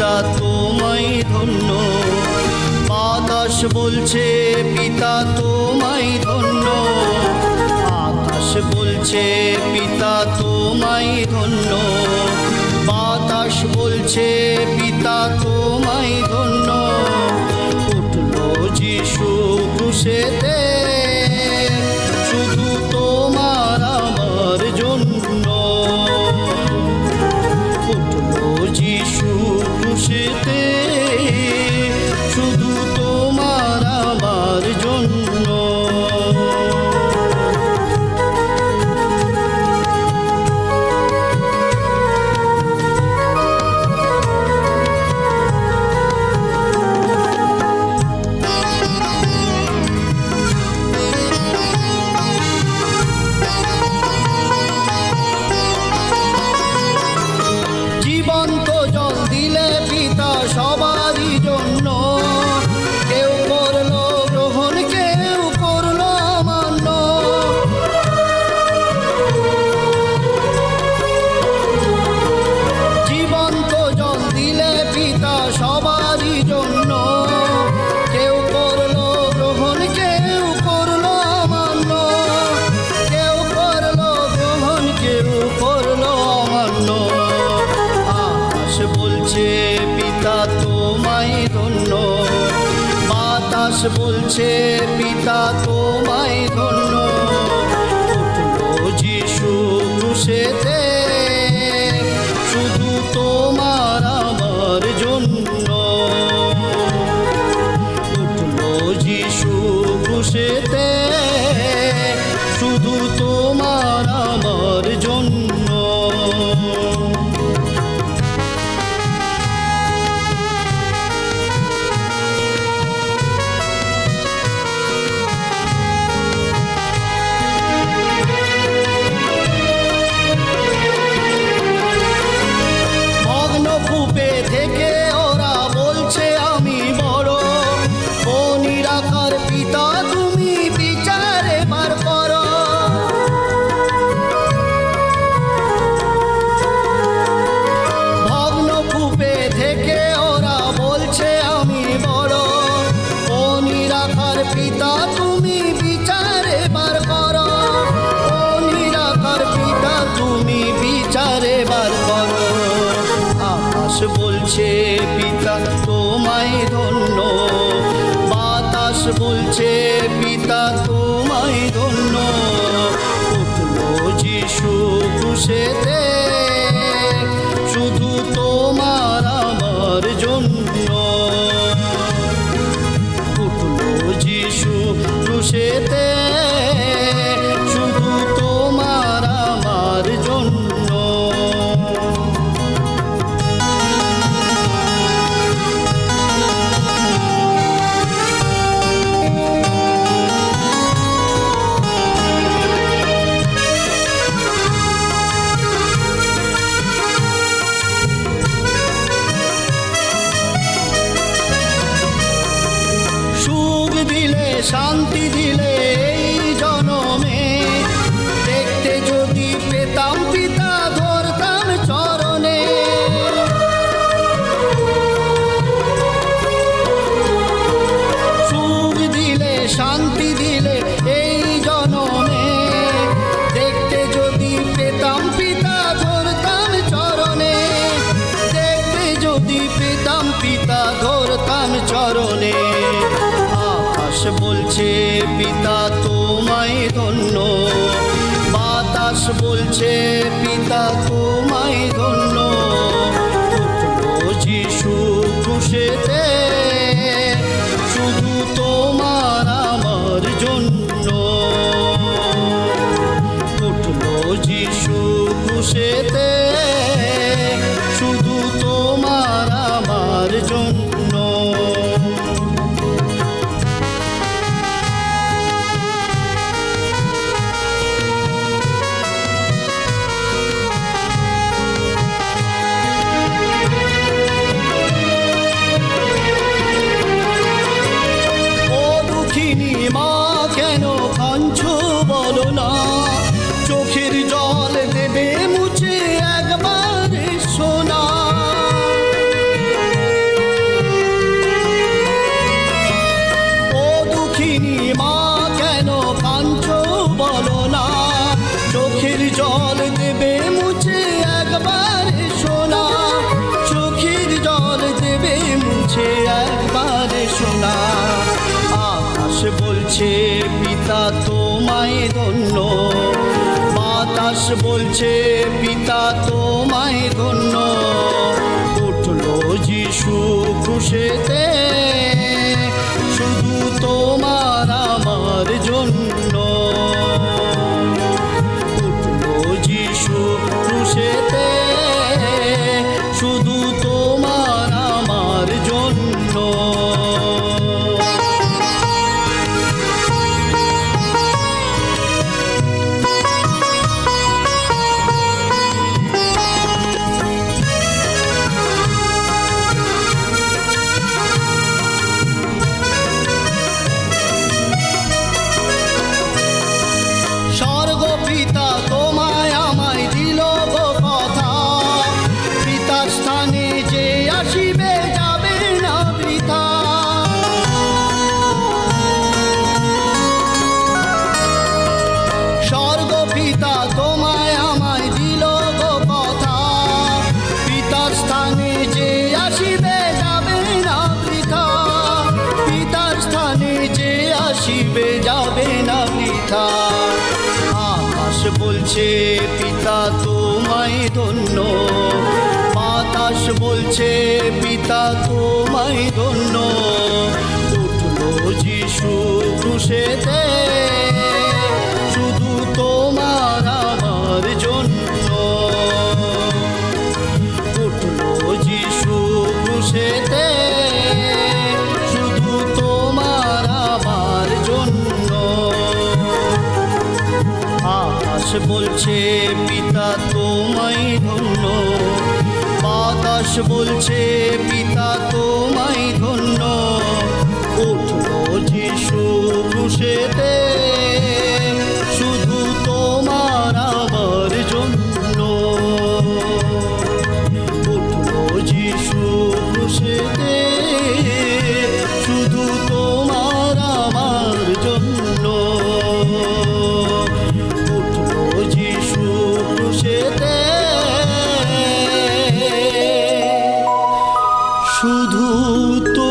পিতা তোমায় ধন্য। বাতাস বলছে, পিতা তোমায় ধন্য। আকাশ বলছে, পিতা তোমায় ধন্য। বাতাস বলছে, পিতা দাস বলছে পিতা তোমায় ধন্য। যিশু খুশেতে পিতা তুমি বিচারে বার কর। ও নিরাকার পিতা, তুমি বিচারে বার কর। বলছে, পিতা, তোমায় ধন্য। বাতাস বলছে, পিতা, তোমায় ধন্য। যিশু খুশেতে বলছে পিতা তোমায় মুছে চোখের জল দেবে মুছে সোনা। আকাশ বলছে, পিতা তোমায় ধন্য। বাতাস বলছে, পিতা তোমায় ধন্য। উঠল যিশু খুশেতে, শুধু তোমার স্থানে যে আসিবে যাবে না বৃথা। স্বর্গ পিতা তোমায় আমায় দিল গো কথা পিতার স্থানে যে আসিবে যাবে না বৃথা। পিতার স্থানে যে আসিবে যাবে না বৃথা। আকাশ বলছে, পিতা তোমায় ধন্য। বাতাস বলছে পিতা তোমায় ধন্য। উঠল যিশু ক্রুশেতে বলছে পিতা তোমায় ধন্য। শুধু তোমার